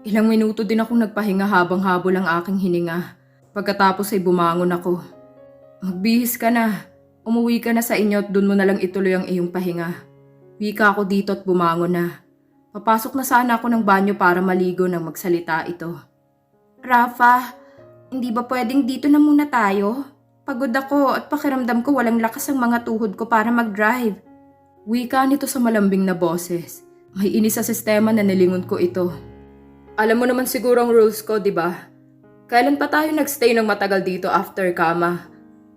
Ilang minuto din akong nagpahinga habang habol ang aking hininga. Pagkatapos ay bumangon ako. Magbihis ka na. Umuwi ka na sa inyo at doon mo na lang ituloy ang iyong pahinga. Wika ako dito at bumangon na. Papasok na sana ako ng banyo para maligo nang magsalita ito. Rafa, hindi ba pwedeng dito na muna tayo? Pagod ako at pakiramdam ko walang lakas ang mga tuhod ko para mag-drive. Wika nito sa malambing na boses. May inis sa sistema na nilingon ko ito. Alam mo naman siguro ang rules ko, di ba? Kailan pa tayo nagstay ng matagal dito after kama?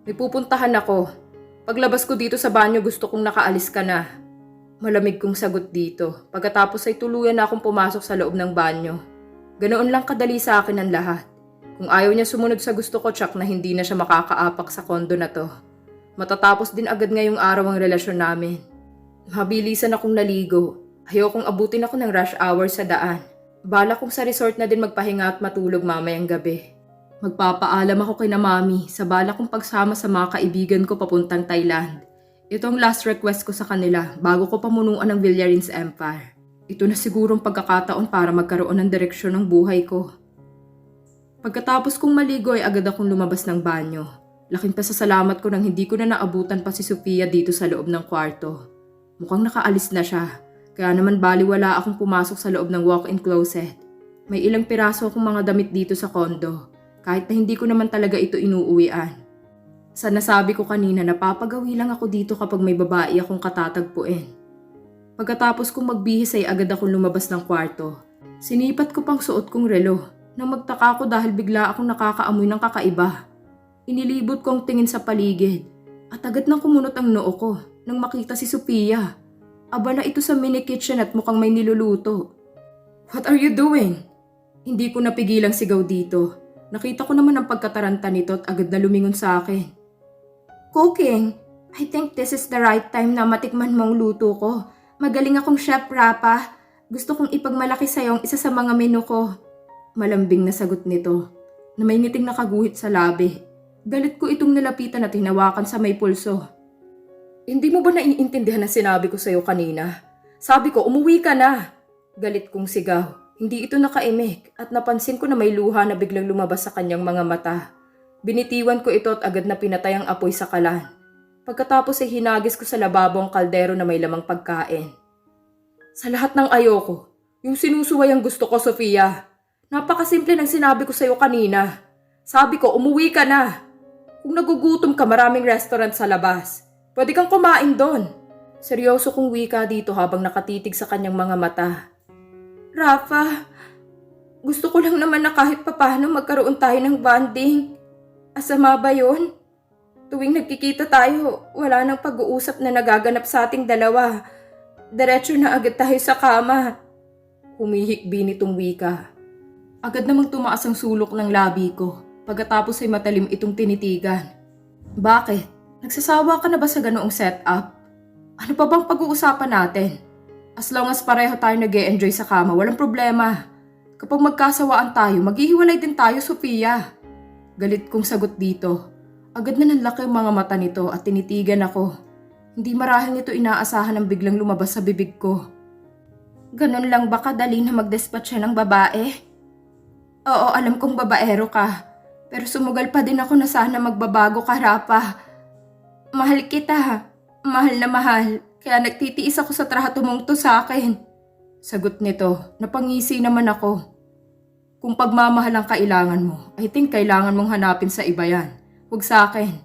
May pupuntahan ako. Paglabas ko dito sa banyo gusto kong nakaalis ka na. Malamig kong sagot dito. Pagkatapos ay tuluyan na akong pumasok sa loob ng banyo. Ganoon lang kadali sa akin ang lahat. Kung ayaw niya sumunod sa gusto ko, tsak na hindi na siya makakaapak sa kondo na to. Matatapos din agad ngayong araw ang relasyon namin. Mabilisan akong naligo. Ayokong abutin ako ng rush hour sa daan. Bala kong sa resort na din magpahinga at matulog mamayang gabi. Magpapaalam ako kay na mami sa bala kong pagsama sa mga kaibigan ko papuntang Thailand. Ito ang last request ko sa kanila bago ko pamunuan ng Villarins Empire. Ito na sigurong pagkakataon para magkaroon ng direksyon ng buhay ko. Pagkatapos kong maligo ay agad akong lumabas ng banyo. Laking pasasalamat ko nang hindi ko na naabutan pa si Sofia dito sa loob ng kwarto. Mukhang nakaalis na siya, kaya naman baliwala akong pumasok sa loob ng walk-in closet. May ilang piraso akong mga damit dito sa kondo, kahit na hindi ko naman talaga ito inuuwian. Sa nasabi ko kanina napapagawi lang ako dito kapag may babae akong katatagpuin. Pagkatapos kong magbihis ay agad akong lumabas ng kwarto. Sinipat ko pang suot kong relo nang magtaka ko dahil bigla akong nakakaamoy ng kakaiba. Inilibot ko ang tingin sa paligid at agad nang kumunot ang noo ko nang makita si Sophia. Abala ito sa mini kitchen at mukhang may niluluto. What are you doing? Hindi ko napigilang sigaw dito. Nakita ko naman ang pagkataranta nito at agad na lumingon sa akin. Cooking. I think this is the right time na matikman mong luto ko. Magaling akong chef, Rapa. Gusto kong ipagmalaki sa'yo ang isa sa mga menu ko. Malambing na sagot nito, na may ngiting nakaguhit sa labi. Galit ko itong nalapitan at hinawakan sa may pulso. Hindi mo ba naiintindihan ang sinabi ko sa'yo kanina? Sabi ko, umuwi ka na. Galit kong sigaw. Hindi ito nakaimik at napansin ko na may luha na biglang lumabas sa kanyang mga mata. Binitiwan ko ito at agad na pinatay ang apoy sa kalan. Pagkatapos ay hinagis ko sa lababo ang kaldero na may lamang pagkain. Sa lahat ng ayoko, yung sinusuway ang gusto ko, Sofia. Napakasimple ng sinabi ko sa'yo kanina. Sabi ko, umuwi ka na. Kung nagugutom ka, maraming restaurant sa labas. Pwede kang kumain doon. Seryoso kong wika dito habang nakatitig sa kanyang mga mata. Rafa, gusto ko lang naman na kahit papano magkaroon tayo ng bonding. Asama ba yun? Tuwing nagkikita tayo, wala nang pag-uusap na nagaganap sa ating dalawa. Diretso na agad tayo sa kama. Humihikbi nitong wika. Agad namang tumaas ang sulok ng labi ko. Pagkatapos ay matalim itong tinitigan. Bakit? Nagsasawa ka na ba sa ganoong setup? Ano pa bang pag-uusapan natin? As long as pareho tayo nag enjoy sa kama, walang problema. Kapag magkasawaan tayo, maghihiwalay din tayo, Sofia. Galit kong sagot dito. Agad na nanlaki ang mga mata nito at tinitigan ako. Hindi marahil nito inaasahan ang biglang lumabas sa bibig ko. Ganon lang ba kadali na mag-dispatch siya ng babae? Oo, alam kong babaero ka. Pero sumugal pa din ako na sana magbabago ka, Rapa. Mahal kita. Mahal na mahal. Kaya nagtitiis ako sa trato mong to sa akin. Sagot nito, napangisi naman ako. Kung pagmamahal ang kailangan mo, I think kailangan mong hanapin sa iba yan. Huwag sa akin.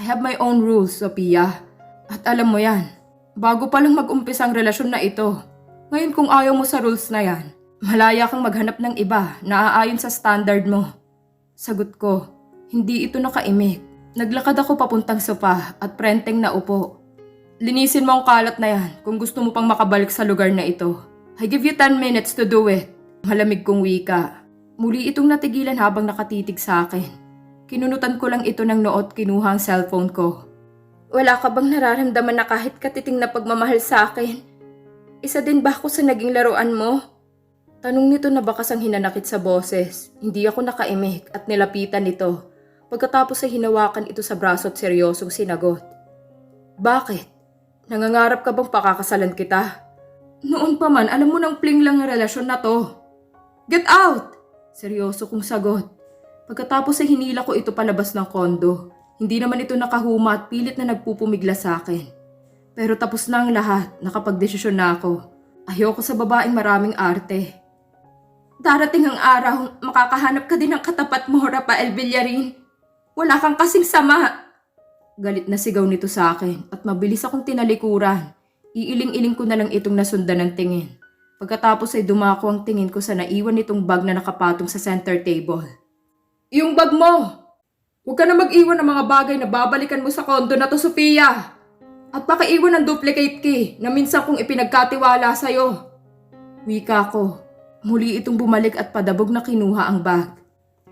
I have my own rules, Sophia. At alam mo yan, bago pa lang mag-umpisa ang relasyon na ito, ngayon kung ayaw mo sa rules na yan, malaya kang maghanap ng iba na aayon sa standard mo. Sagot ko, hindi ito nakaimik. Naglakad ako papuntang sopa at prenteng na upo. Linisin mo ang kalat na yan kung gusto mo pang makabalik sa lugar na ito. I give you 10 minutes to do it. Malamig kong wika. Muli itong natigilan habang nakatitig sa akin. Kinunutan ko lang ito ng noot kinuha ang cellphone ko. Wala ka bang nararamdaman na kahit katiting na pagmamahal sa akin? Isa din ba ako sa naging laruan mo? Tanong nito na bakas ang hinanakit sa boses. Hindi ako nakaimik at nilapitan nito. Pagkatapos ay hinawakan ito sa braso at seryosong sinagot. Bakit? Nangangarap ka bang pakakasalan kita? Noon pa man, alam mo nang pling lang ang relasyon na to. Get out! Seryoso kong sagot. Pagkatapos ay hinila ko ito palabas ng kondo. Hindi naman ito nakahuma at pilit na nagpupumigla sa akin. Pero tapos na ang lahat, nakapagdesisyon na ako. Ayoko sa babaeng maraming arte. Darating ang araw, makakahanap ka din ng katapat mo, Rafael Villarin. Wala kang kasing sama. Galit na sigaw nito sa akin at mabilis akong tinalikuran. Iiling-iling ko na lang itong nasundan ng tingin. Pagkatapos ay dumako ang tingin ko sa naiwan nitong bag na nakapatong sa center table. Yung bag mo! Huwag ka na mag-iwan ng mga bagay na babalikan mo sa kondo na to, Sofia! At pakaiwan ng duplicate key na minsan kong ipinagkatiwala sa'yo. Wika ko. Muli itong bumalik at padabog na kinuha ang bag.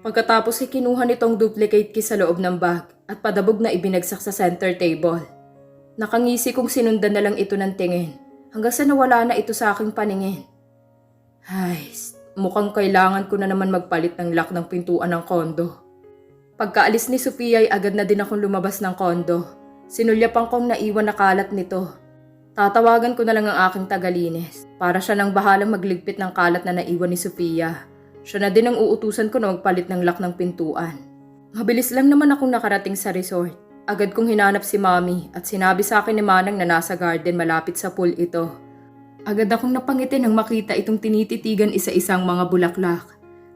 Pagkatapos ay kinuha nitong duplicate key sa loob ng bag at padabog na ibinagsak sa center table. Nakangisi kong sinundan na lang ito ng tingin hanggang sa nawala na ito sa aking paningin. Ay, mukhang kailangan ko na naman magpalit ng lock ng pintuan ng kondo. Pagkaalis ni Sofia ay agad na din akong lumabas ng kondo. Sinulyapan kong naiwan na kalat nito. Tatawagan ko na lang ang aking tagalinis para siya nang bahalang magligpit ng kalat na naiwan ni Sofia. Siya na din ang uutusan ko na magpalit ng lock ng pintuan. Mabilis lang naman akong nakarating sa resort. Agad kong hinanap si Mami at sinabi sa akin ni Manang na nasa garden malapit sa pool ito. Agad akong napangiti nang makita itong tinititigan isa-isang mga bulaklak.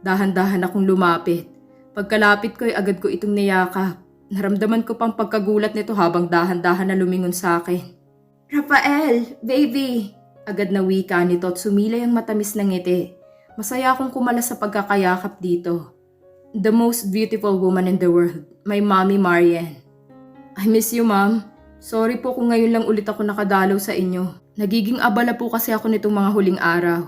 Dahan-dahan akong lumapit. Pagkalapit ko ay agad ko itong niyakap. Naramdaman ko pang pagkagulat nito habang dahan-dahan na lumingon sa akin. Rafael, baby! Agad na wika nito at sumilay ang matamis ng ngiti. Masaya akong kumalas sa pagkakayakap dito. The most beautiful woman in the world, my mommy Marian. I miss you, ma'am. Sorry po kung ngayon lang ulit ako nakadalaw sa inyo. Nagiging abala po kasi ako nitong mga huling araw.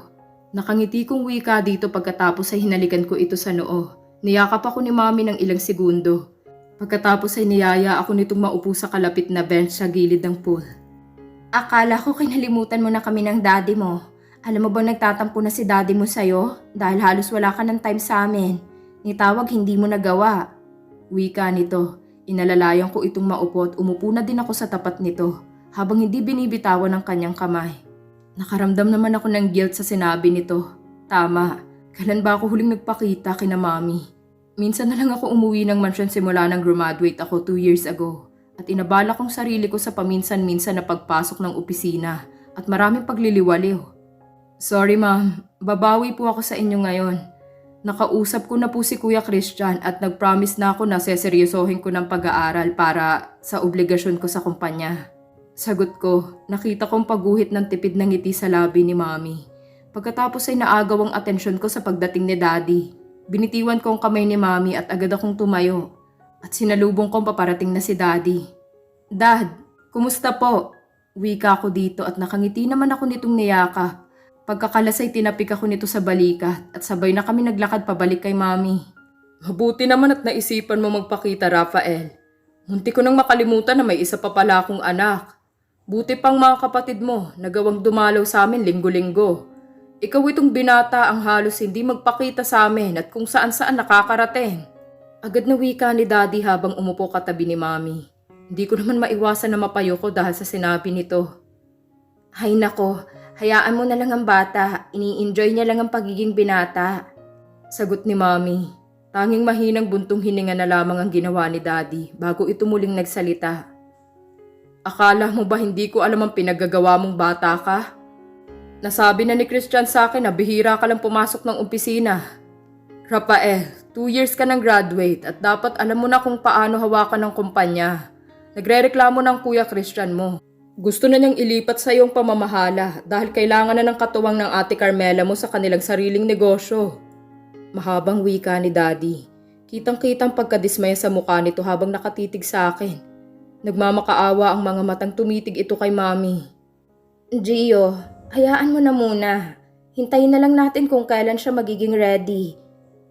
Nakangiti kong wika dito pagkatapos ay hinalikan ko ito sa noo. Niyakap ako ni mami ng ilang segundo. Pagkatapos ay niyaya ako nitong maupo sa kalapit na bench sa gilid ng pool. Akala ko kinalimutan mo na kami ng daddy mo. Alam mo ba nagtatampo na si daddy mo sa'yo? Dahil halos wala ka ng time sa amin. Nitawag hindi mo nagawa. Wika nito. Inalalayan ko itong maupo at umupo na din ako sa tapat nito habang hindi binibitawan ng kanyang kamay. Nakaramdam naman ako ng guilt sa sinabi nito. Tama, kailan ba ako huling nagpakita kina mami? Minsan na lang ako umuwi ng mansyon simula nang graduate ako two years ago at inabala kong sarili ko sa paminsan-minsan na pagpasok ng opisina at maraming pagliliwaliw. Sorry ma'am, babawi po ako sa inyo ngayon. Nakausap ko na po si Kuya Christian at nag-promise na ako na seseryosohin ko ng pag-aaral para sa obligasyon ko sa kumpanya. Sagot ko, nakita kong paguhit ng tipid ng ngiti sa labi ni Mami. Pagkatapos ay naagaw ang atensyon ko sa pagdating ni Daddy. Binitiwan ko ang kamay ni Mami at agad akong tumayo. At sinalubong kong paparating na si Daddy. Dad, kumusta po? Wika ako dito at nakangiti naman ako nitong niyakap. Pagkakalas ay tinapik ako nito sa balikat at sabay na kami naglakad pabalik kay Mami. Mabuti naman at naisipan mo magpakita, Rafael. Munti ko nang makalimutan na may isa pa pala akong anak. Buti pang mga kapatid mo, nagawang dumalaw sa amin linggo-linggo. Ikaw itong binata ang halos hindi magpakita sa amin at kung saan-saan nakakarating. Agad na wika ni Daddy habang umupo katabi ni Mami. Hindi ko naman maiwasan na mapayo ko dahil sa sinabi nito. Hay nako, hayaan mo na lang ang bata. Ini-enjoy niya lang ang pagiging binata. Sagot ni Mami. Tanging mahinang buntong hininga na lamang ang ginawa ni Daddy bago ito muling nagsalita. Akala mo ba hindi ko alam ang pinagagawa mong bata ka? Nasabi na ni Christian sa akin na bihira ka lang pumasok ng opisina. Rafael, two years ka ng graduate at dapat alam mo na kung paano hawakan ng kumpanya. Nagrereklamo ng kuya Christian mo. Gusto na niyang ilipat sa iyong pamamahala dahil kailangan na ng katuwang ng ate Carmela mo sa kanilang sariling negosyo. Mahabang wika ni Daddy. Kitang-kitang pagkadismaya sa mukha nito habang nakatitig sa akin. Nagmamakaawa ang mga matang tumitig ito kay Mami. Gio, hayaan mo na muna. Hintayin na lang natin kung kailan siya magiging ready.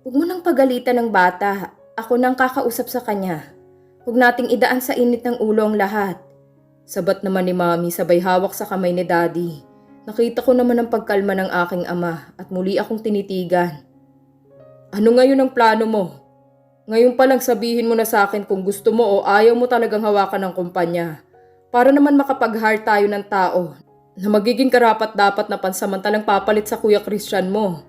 Huwag mo nang pagalitan ng bata. Ako nang kakausap sa kanya. Huwag nating idaan sa init ng ulo ang lahat. Sabat naman ni Mami sabay hawak sa kamay ni Daddy. Nakita ko naman ang pagkalma ng aking ama at muli akong tinitigan. Ano ngayon ang plano mo? Ngayon pa lang sabihin mo na sa akin kung gusto mo o ayaw mo talagang hawakan ng kumpanya. Para naman makapag-hire tayo ng tao na magiging karapat dapat na pansamantalang papalit sa Kuya Christian mo.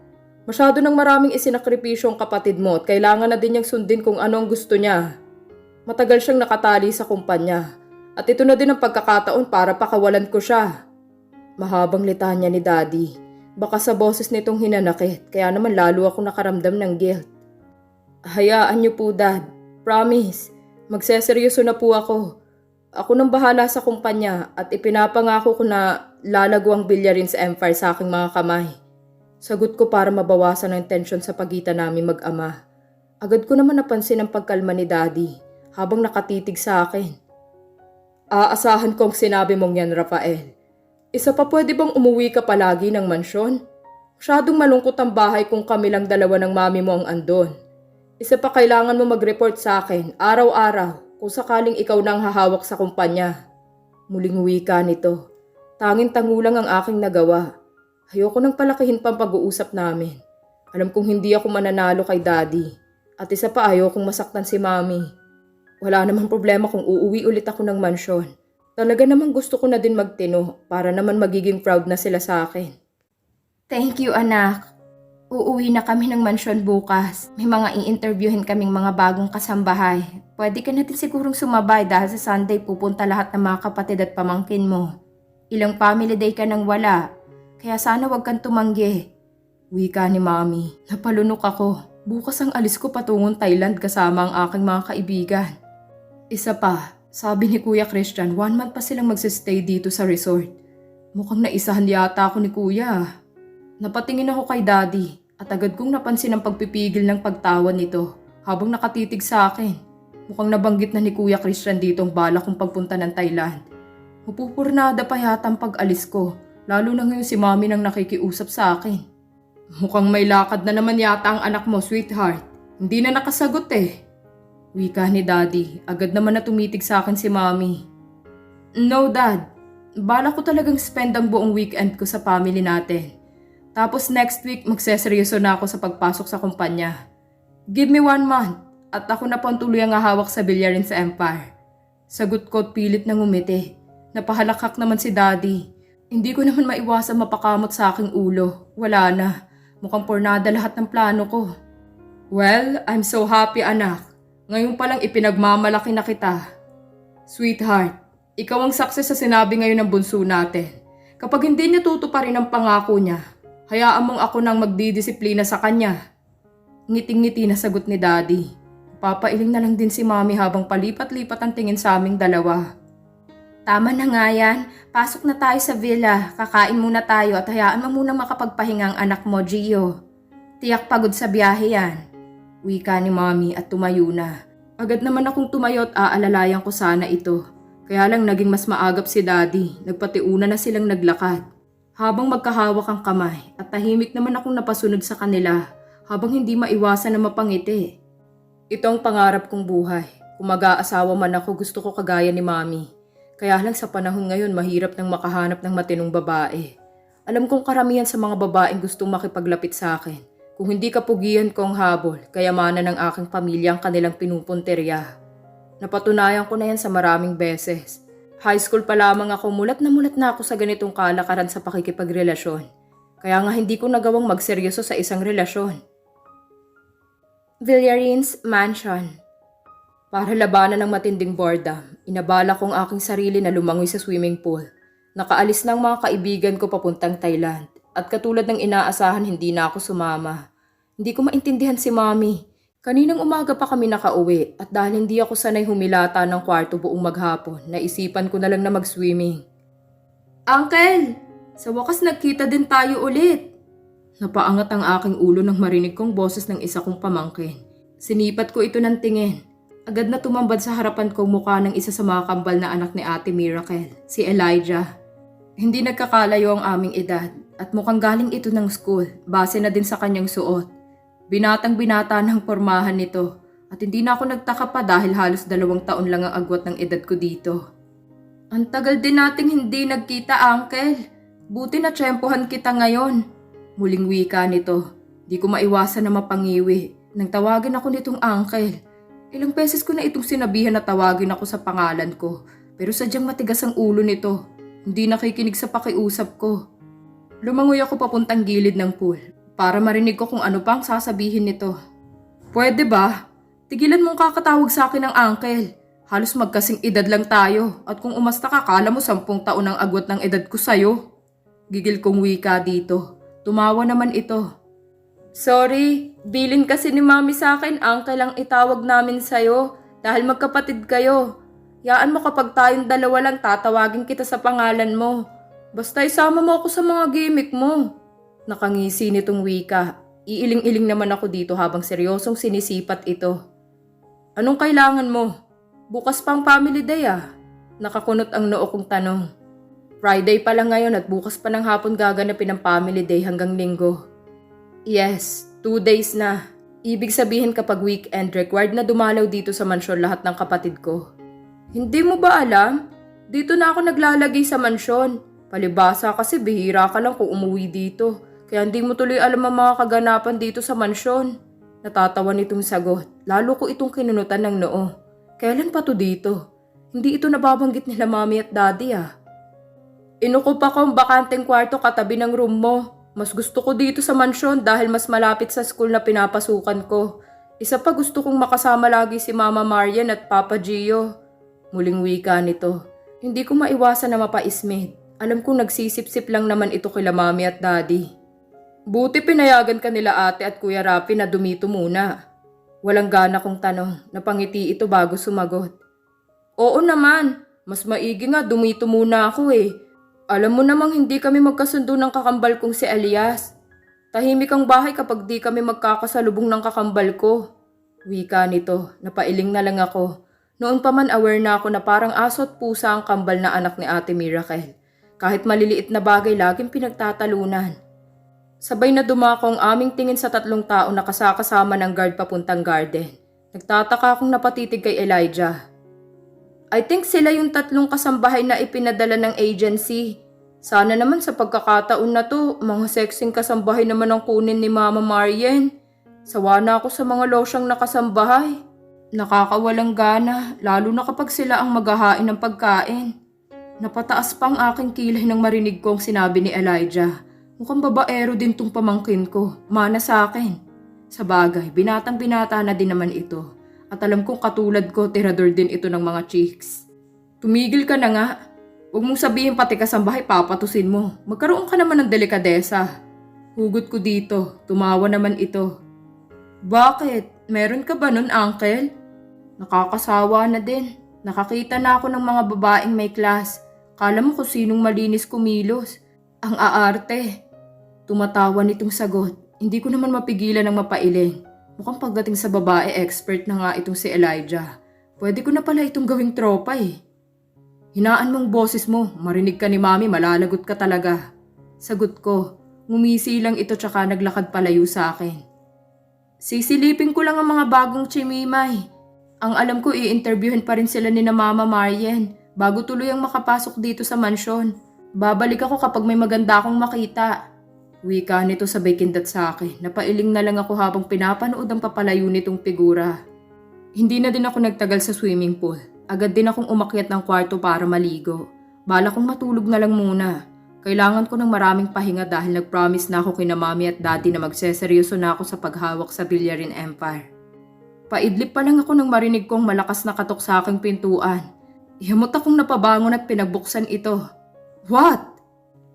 Masyado nang maraming isinakripisyo ang kapatid mo at kailangan na din niyang sundin kung ano ang gusto niya. Matagal siyang nakatali sa kumpanya at ito na din ang pagkakataon para pakawalan ko siya. Mahabang litanya ni Daddy. Baka sa boses nitong hinanakit kaya naman lalo ako nakaramdam ng guilt. Hayaan niyo po, Dad. Promise. Magseseryoso na po ako. Ako nang bahala sa kumpanya at ipinapangako ko na lalago ang bilyarin sa Empire sa aking mga kamay. Sagot ko para mabawasan ang tensyon sa pagitan namin mag-ama. Agad ko naman napansin ang pagkalma ni Daddy habang nakatitig sa akin. Aasahan kong sinabi mong yan, Rafael. Isa pa pwede bang umuwi ka palagi ng mansyon? Masyadong malungkot ang bahay kung kami lang dalawa ng mami mo ang andon. Isa pa kailangan mo mag-report sa akin araw-araw kung sakaling ikaw nang hahawak sa kumpanya. Muling wika nito. Tanging tangulang ang aking nagawa. Ayoko nang palakihin pang pag-uusap namin. Alam kong hindi ako mananalo kay daddy. At isa pa ayokong masaktan si mami. Wala namang problema kung uuwi ulit ako ng mansyon. Talaga namang gusto ko na din magtino para naman magiging proud na sila sa akin. Thank you anak. Uuwi na kami ng mansyon bukas. May mga i-interviewin kaming mga bagong kasambahay. Pwede ka natin sigurong sumabay dahil sa Sunday pupunta lahat ng mga kapatid at pamangkin mo. Ilang family day ka nang wala. Kaya sana wag kang tumanggi. Wika ni Mami. Napalunok ako. Bukas ang alis ko patungong Thailand kasama ang aking mga kaibigan. Isa pa, sabi ni Kuya Christian, one month pa silang magsistay dito sa resort. Mukhang naisahan yata ako ni Kuya. Napatingin ako kay Daddy at agad kong napansin ang pagpipigil ng pagtawa nito habang nakatitig sa akin. Mukhang nabanggit na ni Kuya Christian dito ang bala kong pagpunta ng Thailand. Mapupurnada pa yata ang pag-alis ko, lalo na ngayon si Mami nang nakikiusap sa akin. Mukhang may lakad na naman yata ang anak mo, sweetheart. Hindi na nakasagot eh. Wika ni Daddy, agad naman na tumitig sa akin si Mami. No, Dad. Bala ko talagang spend ang buong weekend ko sa family natin. Tapos next week, magseseryoso na ako sa pagpasok sa kumpanya. Give me one month at ako na po ang hawak sa bilyarin sa Empire. Sagot ko at pilit na ngumiti. Napahalakak naman si Daddy. Hindi ko naman maiwasan mapakamot sa aking ulo. Wala na. Mukhang pornada lahat ng plano ko. Well, I'm so happy anak. Ngayon palang ipinagmamalaki na kita. Sweetheart, ikaw ang success sa sinabi ngayon ng bunso natin. Kapag hindi niya tutuparin ang pangako niya, hayaan mong ako nang magdidisiplina sa kanya. Ngiting-ngiti na sagot ni Daddy. Papailing na lang din si Mami habang palipat-lipat ang tingin sa aming dalawa. Tama na nga yan. Pasok na tayo sa villa. Kakain muna tayo at hayaan mo muna makapagpahinga ang anak mo, Gio. Tiyak pagod sa biyahe yan. Wika ni Mami at tumayo na. Agad naman akong tumayo at aalalayan ko sana ito. Kaya lang naging mas maagap si Daddy. Nagpatiuna na silang naglakad. Habang magkahawak ang kamay at tahimik naman akong napasunod sa kanila habang hindi maiwasan na mapangiti. Ito ang pangarap kong buhay. Kung mag-aasawa man ako gusto ko kagaya ni Mami. Kaya lang sa panahon ngayon mahirap nang makahanap ng matinong babae. Alam kong karamihan sa mga babaeng gustong makipaglapit sa akin. Kung hindi kapugian ko ang habol, kayamanan ng aking pamilya ang kanilang pinupunterya. Napatunayan ko na yan sa maraming beses. High school pa lamang ako, mulat na mulat na ako sa ganitong kalakaran sa pakikipagrelasyon. Kaya nga hindi ko nagawang magseryoso sa isang relasyon. Villarines Mansion Para labanan ng matinding boredom, inabala kong aking sarili na lumangoy sa swimming pool. Nakaalis na ang mga kaibigan ko papuntang Thailand at katulad ng inaasahan hindi na ako sumama. Hindi ko maintindihan si Mami. Kaninang umaga pa kami nakauwi at dahil hindi ako sanay humilata ng kwarto buong maghapon, naisipan ko na lang na mag-swimming. Uncle! Sa wakas nagkita din tayo ulit. Napaangat ang aking ulo nang marinig kong boses ng isa kong pamangkin. Sinipat ko ito ng tingin. Agad na tumambad sa harapan ko mukha ng isa sa mga kambal na anak ni Ate Miracle, si Elijah. Hindi nagkakalayo ang aming edad at mukhang galing ito ng school base na din sa kanyang suot. Binatang binata ng pormahan nito at hindi na ako nagtaka pa dahil halos dalawang taon lang ang agwat ng edad ko dito. Ang tagal din nating hindi nagkita, Uncle. Buti na tsempohan kita ngayon. Muling wika nito. Di ko maiwasan na mapangiwi nang tawagin ako nitong uncle. Ilang beses ko na itong sinabihan na tawagin ako sa pangalan ko pero sadyang matigas ang ulo nito. Hindi nakikinig sa pakiusap ko. Lumangoy ako papuntang gilid ng pool. para marinig ko kung ano pang sasabihin nito. Pwede ba? Tigilan mong kakatawag sa akin ng uncle. Halos magkasing edad lang tayo at kung umasta ka kala mo sampung taon ang agwat ng edad ko sa'yo. Gigil kong wika dito. Tumawa naman ito. Sorry, bilin kasi ni mami sa akin, uncle ang itawag namin sa'yo dahil magkapatid kayo. Yaan mo kapag tayong dalawa lang tatawagin kita sa pangalan mo. Basta isama mo ako sa mga gimmick mo. Nakangisi nitong wika. Iiling-iling naman ako dito habang seryosong sinisipat ito. Anong kailangan mo? Bukas pang family day ah. Nakakunot ang noo kong tanong. Friday pa lang ngayon at bukas pa ng hapon gaganapin ang family day hanggang linggo. Yes, two days na. Ibig sabihin kapag weekend, required na dumalaw dito sa mansyon lahat ng kapatid ko. Hindi mo ba alam? Dito na ako naglalagay sa mansyon. Palibasa kasi bihira ka lang kung umuwi dito. Kaya hindi mo tuloy alam ang mga kaganapan dito sa mansyon. Natatawa nitong sagot. Lalo ko itong kinunutan ng noo. Kailan pa to dito? Hindi ito nababanggit nila mami at daddy ah. Inukup ako ang bakanteng kwarto katabi ng room mo. Mas gusto ko dito sa mansyon dahil mas malapit sa school na pinapasukan ko. Isa pa gusto kong makasama lagi si Mama Marian at Papa Gio. Muling wika nito. Hindi ko maiwasan na mapaismit. Alam kong nagsisip-sip lang naman ito kila mami at daddy. Buti pinayagan ka nila ate at kuya Rapi na dumito muna. Walang gana kong tanong, napangiti ito bago sumagot. Oo naman, mas maigi nga dumito muna ako eh. Alam mo namang hindi kami magkasundo ng kakambal kong si Elias. Tahimik ang bahay kapag di kami magkakasalubong ng kakambal ko. Wika nito, napailing na lang ako. Noon pa man aware na ako na parang aso at pusa ang kambal na anak ni Ate Miracle. Kahit maliliit na bagay laging pinagtatalunan. Sabay na dumako ang aming tingin sa tatlong tao na kasakasama ng guard papuntang garden. Nagtataka akong napatitig kay Elijah. I think sila yung tatlong kasambahay na ipinadala ng agency. Sana naman sa pagkakataon na to, mga sexing kasambahay naman ang kunin ni Mama Marian. Sawa na ako sa mga losyang nakasambahay. Nakakawalang gana, lalo na kapag sila ang maghahain ng pagkain. Napataas pa ang aking kilay nang marinig ko ang sinabi ni Elijah. Mukhang babaero din tong pamangkin ko. Mana sa akin. Sa bagay, binatang binata na din naman ito. At alam kong katulad ko, tirador din ito ng mga chicks. Tumigil ka na nga. Huwag mong sabihin pati kasambahay papatusin mo. Magkaroon ka naman ng delikadesa. Hugot ko dito. Tumawa naman ito. Bakit? Meron ka ba nun, uncle? Nakakasawa na din. Nakakita na ako ng mga babaeng may class. Kala mo kung sinong malinis kumilos. Ang aarte. Tumatawa nitong sagot. Hindi ko naman mapigilan ng mapailing. Mukhang pagdating sa babae, expert na nga itong si Elijah. Pwede ko na pala itong gawing tropa eh. Hinaan mong boses mo, marinig ka ni mami, malalagot ka talaga. Sagot ko, ngumisi lang ito tsaka naglakad palayo sa akin. Sisilipin ko lang ang mga bagong chimimay. Ang alam ko i-interviewin pa rin sila ni na Mama Marian bago tuluyang makapasok dito sa mansyon. Babalik ako kapag may maganda akong makita. Wika nito sabay kindat sa akin. Napailing na lang ako habang pinapanood ang papalayo nitong figura. Hindi na din ako nagtagal sa swimming pool. Agad din akong umakyat ng kwarto para maligo. Bala kong matulog na lang muna. Kailangan ko ng maraming pahinga dahil nag-promise na ako kina mami at daddy na magseseryoso na ako sa paghawak sa Billiarin Empire. Paidlip pa lang ako nang marinig kong malakas na katok sa aking pintuan. Ihamot akong napabangon at pinagbuksan ito. What?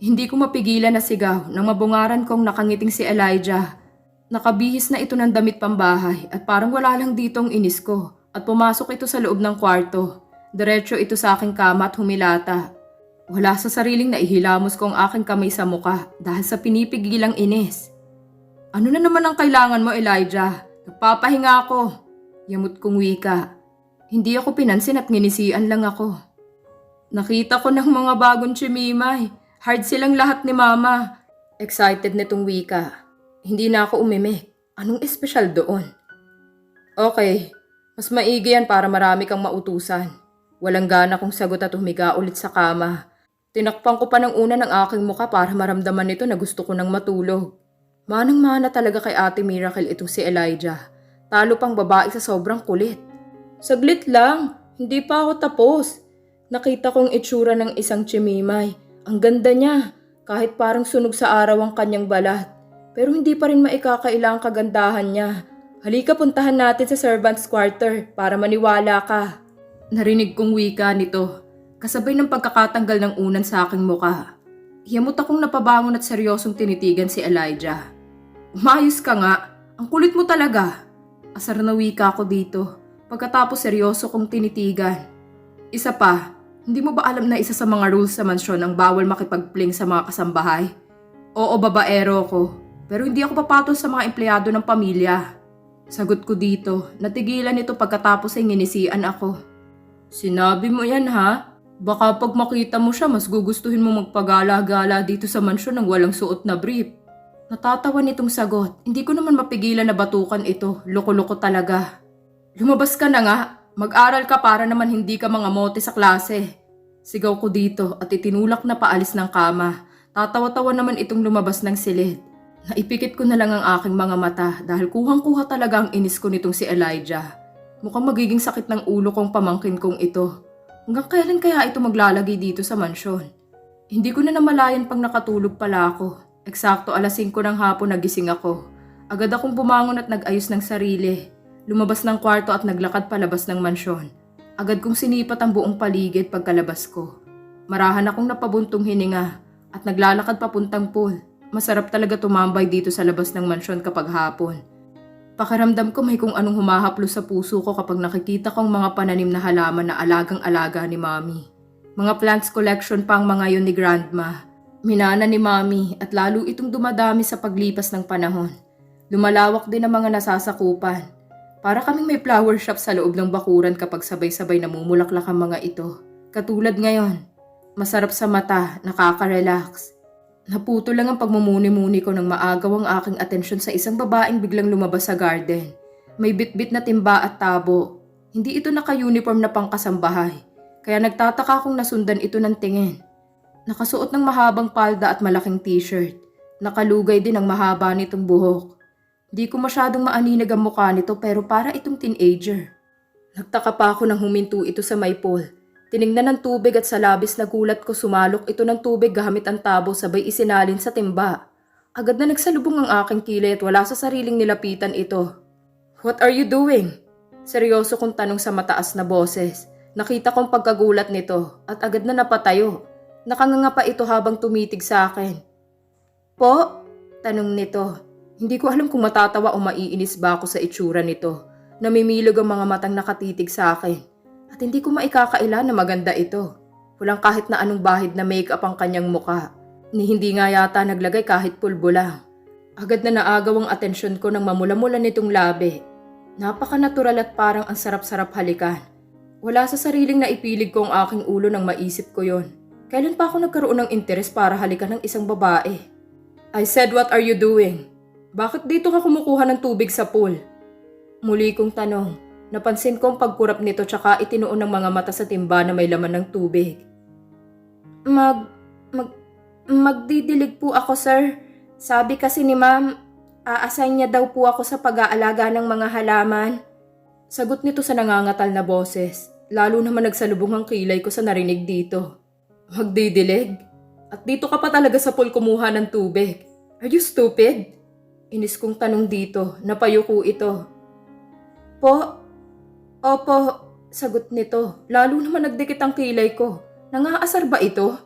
Hindi ko mapigilan na sigaw nang mabungaran kong nakangiting si Elijah. Nakabihis na ito ng damit pambahay at parang wala lang ditong inis ko at pumasok ito sa loob ng kwarto. Diretso ito sa aking kama at humilata. Wala sa sariling naihilamos ko ang aking kamay sa muka dahil sa pinipigilang inis. Ano na naman ang kailangan mo, Elijah? Nagpapahinga ako. Yamot kong wika. Hindi ako pinansin at nginisian lang ako. Nakita ko ng mga bagong chimimay. Hard silang lahat ni mama. Excited nitong wika. Hindi na ako umimik. Anong espesyal doon? Okay, mas maigi yan para marami kang mautusan. Walang gana kong sagot at humiga ulit sa kama. Tinakpan ko pa ng una ng aking muka para maramdaman nito na gusto ko nang matulog. Manang-mana talaga kay Ate Miracle itong si Elijah. Talo pang babae sa sobrang kulit. Saglit lang, hindi pa ako tapos. Nakita kong itsura ng isang chimimay. Ang ganda niya, kahit parang sunog sa araw ang kanyang balat. Pero hindi pa rin maikakaila ang kagandahan niya. Halika puntahan natin sa servant's quarter para maniwala ka. Narinig kong wika nito, kasabay ng pagkakatanggal ng unan sa aking muka. Hiyamot akong napabangon at seryosong tinitigan si Elijah. Umayos ka nga, ang kulit mo talaga. Asar na wika ako dito, pagkatapos seryoso kong tinitigan. Isa pa, hindi mo ba alam na isa sa mga rules sa mansyon ang bawal makipagpling sa mga kasambahay? Oo, babaero ko, pero hindi ako papatol sa mga empleyado ng pamilya. Sagot ko dito, natigilan ito pagkatapos ay nginisian ako. Sinabi mo yan ha? Baka pag makita mo siya, mas gugustuhin mo magpagala-gala dito sa mansyon ng walang suot na brief. Natatawa nitong sagot. Hindi ko naman mapigilan na batukan ito. Loko-loko talaga. Lumabas ka na nga. Mag-aral ka para naman hindi ka mga mote sa klase. Sigaw ko dito at itinulak na paalis ng kama. Tatawa-tawa naman itong lumabas ng silid. Naipikit ko na lang ang aking mga mata dahil kuhang-kuha talaga ang inis ko nitong si Elijah. Mukhang magiging sakit ng ulo kong pamangkin kong ito. Hanggang kailan kaya ito maglalagay dito sa mansyon? Hindi ko na namalayan pang nakatulog pala ako. Eksakto alas 5 ng hapon nagising ako. Agad akong bumangon at nag-ayos ng sarili. Lumabas ng kwarto at naglakad palabas ng mansyon. Agad kong sinipat ang buong paligid pagkalabas ko. Marahan akong napabuntong hininga at naglalakad papuntang pool. Masarap talaga tumambay dito sa labas ng mansyon kapag hapon. Pakiramdam ko may kung anong humahaplo sa puso ko kapag nakikita kong mga pananim na halaman na alagang-alaga ni Mami. Mga plants collection pa ang mga yon ni Grandma. Minana ni Mami at lalo itong dumadami sa paglipas ng panahon. Lumalawak din ang mga nasasakupan. Para kaming may flower shop sa loob ng bakuran kapag sabay-sabay namumulaklak ang mga ito. Katulad ngayon, masarap sa mata, nakaka-relax. Naputo lang ang pagmumuni-muni ko nang maagaw ang aking atensyon sa isang babaeng biglang lumabas sa garden. May bitbit na timba at tabo. Hindi ito naka-uniform na pangkasambahay, kaya nagtataka kong nasundan ito ng tingin. Nakasuot ng mahabang palda at malaking t-shirt. Nakalugay din ang mahaba nitong buhok. Di ko masyadong maaninag ang mukha nito pero para itong teenager. Nagtaka pa ako nang huminto ito sa may pool. Tiningnan ng tubig at sa labis na gulat ko sumalok ito ng tubig gamit ang tabo sabay isinalin sa timba. Agad na nagsalubong ang aking kilay at wala sa sariling nilapitan ito. What are you doing? Seryoso kong tanong sa mataas na boses. Nakita kong pagkagulat nito at agad na napatayo. Nakanganga pa ito habang tumitig sa akin. Po? Tanong nito. Hindi ko alam kung matatawa o maiinis ba ako sa itsura nito. Namimilog ang mga matang nakatitig sa akin. At hindi ko maikakaila na maganda ito. Walang kahit na anong bahid na make-up ang kanyang muka. Ni hindi nga yata naglagay kahit pulbo. Agad na naagaw ang atensyon ko nang mamula-mula nitong labi. Napaka-natural at parang ang sarap-sarap halikan. Wala sa sariling naipilig ko ang aking ulo nang maisip ko yon. Kailan pa ako nagkaroon ng interes para halikan ng isang babae? I said, what are you doing? Bakit dito ka kumukuha ng tubig sa pool? Muli kong tanong. Napansin kong pagkurap nito tsaka itinuon ng mga mata sa timba na may laman ng tubig. Mag... mag... magdidilig po ako, sir. Sabi kasi ni ma'am, aassign niya daw po ako sa pag-aalaga ng mga halaman. Sagot nito sa nangangatal na boses. Lalo naman nagsalubong ang kilay ko sa narinig dito. Magdidilig? At dito ka pa talaga sa pool kumuha ng tubig. Are you stupid? Inis kong tanong dito, napayuko ito. Po? Opo, sagot nito. Lalo naman nagdikit ang kilay ko. Nangaasar ba ito?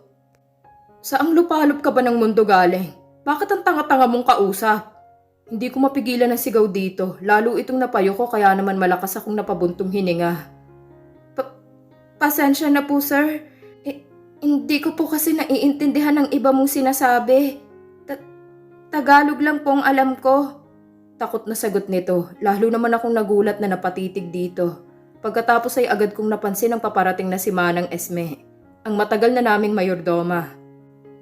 Saang lupalop ka ba ng mundo galing? Bakit ang tanga-tanga mong kausap? Hindi ko mapigilan ang sigaw dito, lalo itong napayuko kaya naman malakas akong napabuntong hininga. Pa- pasensya na po sir. Eh, hindi ko po kasi naiintindihan ang iba mong sinasabi. Tagalog lang po ang alam ko. Takot na sagot nito, lalo naman akong nagulat na napatitig dito. Pagkatapos ay agad kong napansin ang paparating na si Manang Esme, ang matagal na naming mayordoma.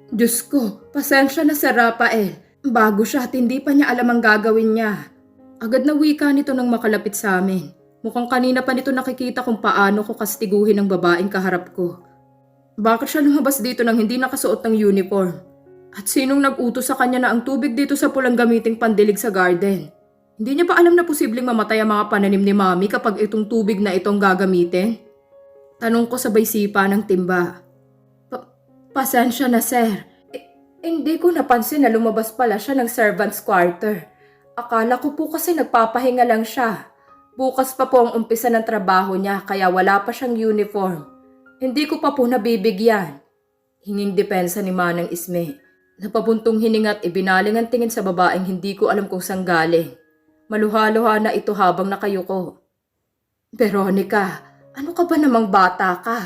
Diyos ko, pasensya na si Rafael. Bago siya at hindi pa niya alam ang gagawin niya. Agad na wika nito nang makalapit sa amin. Mukhang kanina pa nito nakikita kung paano ko kastiguhin ang babaeng kaharap ko. Bakit siya lumabas dito nang hindi nakasuot ng uniform? At sinong nag-utos sa kanya na ang tubig dito sa pulang gamiting pandilig sa garden? Hindi niya ba alam na posibleng mamatay ang mga pananim ni Mami kapag itong tubig na itong gagamitin? Tanong ko sabay sipa ng timba. Pa- pasensya na sir. Eh, Hindi ko napansin na lumabas pala siya ng servant's quarter. Akala ko po kasi nagpapahinga lang siya. Bukas pa po ang umpisa ng trabaho niya kaya wala pa siyang uniform. Hindi ko pa po nabibigyan. Hinging depensa ni Manang Isme. Napabuntong hininga at ibinaling ang tingin sa babaeng hindi ko alam kung saan galing. Maluha-luha na ito habang nakayuko. Veronica, ano ka ba namang bata ka?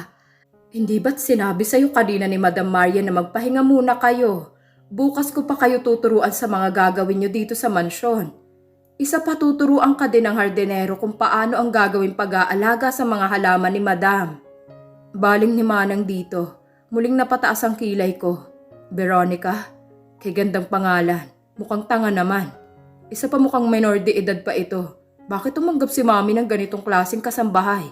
Hindi ba't sinabi sa'yo kanina ni Madam Maria na magpahinga muna kayo? Bukas ko pa kayo tuturuan sa mga gagawin nyo dito sa mansyon. Isa pa tuturuan ka din ng hardinero kung paano ang gagawin pag-aalaga sa mga halaman ni Madam. Baling ni Manang dito, muling napataas ang kilay ko. Veronica, kay gandang pangalan, mukhang tanga naman. Isa pa mukhang minor de edad pa ito. Bakit tumanggap si Mami ng ganitong klaseng kasambahay?